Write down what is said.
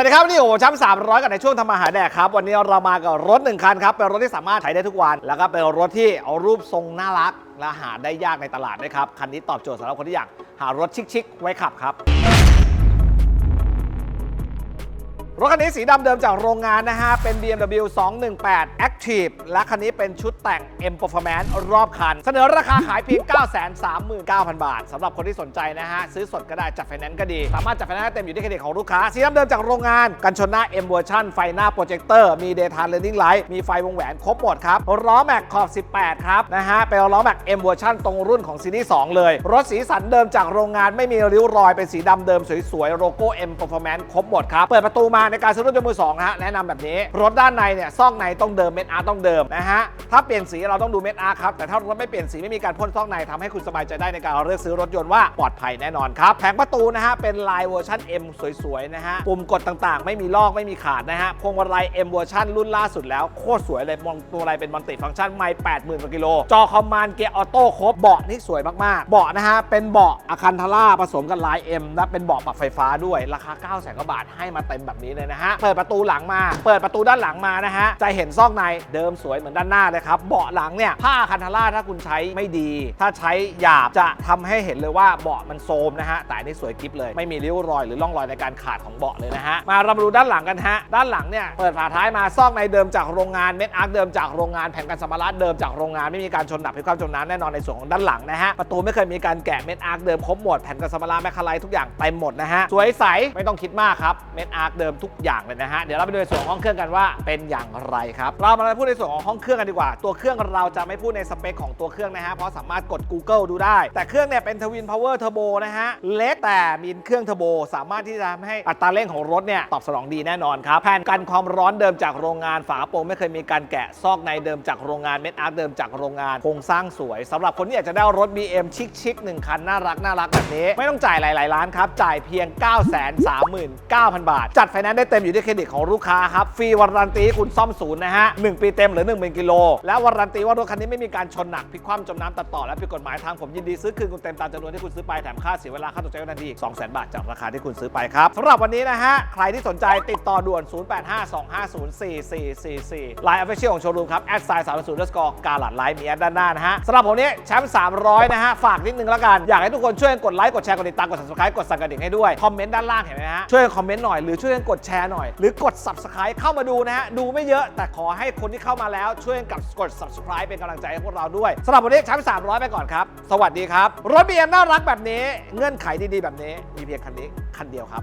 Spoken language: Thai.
วัสดีครับนี่โอ้ช้ำสามร้อยกับในช่วงทำมาหาแดกครับ วันนี้เรามากับรถหนึ่งคันครับ เป็นรถที่สามารถใช้ได้ทุกวัน แล้วก็เป็นรถที่เอารูปทรงน่ารัก และหาได้ยากในตลาดด้วยครับ คันนี้ตอบโจทย์สำหรับคนที่อยากหารถชิคๆไว้ขับครับ รถคันนี้สีดำเดิมจากโรงงานนะฮะ เป็น BMW 218 Active และคันนี้เป็นชุดแต่ง M Performance รอบคัน เสนอราคาขายเพียง 939,000 บาทสำหรับคนที่สนใจนะฮะ ซื้อสดก็ได้จัดไฟแนนซ์ก็ดี สามารถจัดไฟแนนซ์เต็มอยู่ที่เครดิตของลูกค้า สีดำเดิมจากโรงงาน กันชนหน้า M Version ไฟหน้าโปรเจคเตอร์มี Daytime Running Light มีไฟวงแหวนครบหมดครับล้อแม็กขอบ 18 ครับนะฮะเป็นล้อแม็ก M Version ตรงรุ่นของซีรีส์2เลย รถสีสันเดิมจากโรงงานไม่มีริ้วรอยเป็นสีดำเดิมสวยๆโลโก้ M Performance ครบหมดครับเปิดประตูมาในการซื้อรถยนต์มือสองนะฮะแนะนำแบบนี้ รถด้านในเนี่ยซอกในต้องเดิมเม็ดอาร์ต้องเดิมนะฮะถ้าเปลี่ยนสีเราต้องดูเม็ดอาร์ครับแต่ถ้ารถไม่เปลี่ยนสีไม่มีการพ่นซอกในทำให้คุณสบายใจได้ในการเลือกซื้อรถยนต์ว่าปลอดภัยแน่นอนครับแผงประตูนะฮะเป็นลายเวอร์ชัน M สวยๆนะฮะปุ่มกดต่างๆ ไม่มีลอกไม่มีขาดนะฮะพวงมาลัย M เวอร์ชันรุ่นล่าสุดแล้วโคตรสวยเลยมองตัวอะไรเป็นมัลติฟังก์ชันไม่80,000กว่ากิโลจอคอมมานด์เกียร์ออโต้ครบเบาะนี่สวยมากๆเบาะนะฮะเป็นเบาะอาคันทาร่าผสมกับลาย M และเป็นเบาะปรับไฟฟ้าด้วยราคา 9 0 0 0 0กว่าบาทให้มาเต็มแบบนี้เลยนะฮะ เปิดประตูหลังมา เปิดประตูด้านหลังมานะฮะ จะเห็นซอกในเดิมสวยเหมือนด้านหน้าเลยครับ เบาะหลังเนี่ยผ้าคันทาร่าถ้าคุณใช้ไม่ดี ถ้าใช้หยาบจะทำให้เห็นเลยว่าเบาะมันโทมนะฮะ แต่อันนี่สวยกริบเลย ไม่มีริ้วรอยหรือร่องรอยในการขาดของเบาะเลยนะฮะ มาเรามาดูด้านหลังกันฮะ ด้านหลังเนี่ยเปิดฝาท้ายมาซอกในเดิมจากโรงงานเม็ดอาร์คเดิมจากโรงงานแผ่นกันสมาระเดิมจากโรงงานไม่มีการชนดับพิความจมน้ำแน่นอนในส่วนของด้านหลังนะฮะประตูไม่เคยมีการแกะเม็ดอาร์คเดิมครบหมดแผ่นกันสมาระแมคคาไลทุกอย่างเต็มหมดนะฮะสวยใสไม่ต้องคิดมากครับเม็ดอาร์คเดิมทุกอย่างเลยนะฮะ เดี๋ยวเราไปดูในส่วนของห้องเครื่องกันว่าเป็นอย่างไรครับ เรามาพูดในส่วนของห้องเครื่องกันดีกว่า ตัวเครื่องเราจะไม่พูดในสเปคของตัวเครื่องนะฮะ เพราะสามารถกด Google ดูได้ แต่เครื่องเนี่ยเป็นทวินพาวเวอร์เทอร์โบนะฮะ เล็กแต่มีเครื่องเทอร์โบสามารถที่จะทำให้อัตราเร่งของรถเนี่ยตอบสนองดีแน่นอนครับแผ่นกันความร้อนเดิมจากโรงงานฝาโปร่งไม่เคยมีการแกะซอกในเดิมจากโรงงานเม็ดอาร์คเดิมจากโรงงานโครงสร้างสวยสำหรับคนที่อยากจะได้รถ BM ชิคๆหนึ่งคันน่ารักน่ารักแบบนี้ ไม่ต้องจ่ายหลายๆล้านครับจ่ายเพียง 9 3 9 0 0 0 บาท จัดไฟแนนซ์ได้เต็มอยู่ที่เครดิตของลูกค้าครับ ฟรีวารันตี้คุณซ่อมศูนย์นะฮะ1ปีเต็มหรือ1 0,000กิโล และวารันตีว่ารถคันนี้ไม่มีการชนหนักพลิกคว่ำจมน้ำตัดต่อและผิดกฎหมายทางผมยินดีซื้อคืนคุณเต็มตามจำนวนที่คุณซื้อไปแถมค่าเสียเวลาค่าตกใจทันทีอีก200,000บาทจากราคาที่คุณซื้อไปครับสำหรับวันนี้นะฮะใครที่สนใจติดต่อด่วน 0852504444ไลน์ออฟฟิเชียลของโชว์รูมครับแอดไซน์สามศูนย์สกอร์กาลัดไลน์มีแอดด้านหน้านะฮะสำหรับผมนี้แชมป์300 นะฮะ ฝากนิดนึงแล้วกัน อยากให้ทุกคนช่วยกดไลค์ กดแชร์ กดติดตาม กด subscribe กดสั่นกระดิ่งให้ด้วย คอมเมนต์ด้านล่างเห็นไหมฮะ ช่วยกันคอมเมนต์หน่อย หรือช่วยกันกดแชร์หน่อย หรือกด subscribe เข้ามาดูนะฮะ ดูไม่เยอะแต่ขอให้คนที่เข้ามาแล้วช่วยกับกด subscribe เป็นกำลังใจให้พวกเราด้วยสำหรับวันนี้แชมป์300ไปก่อนครับ สวัสดีครับ รถ BM น่ารักแบบนี้ เงื่อนไขดีๆแบบนี้ มีเพียงคันนี้คันเดียวครับ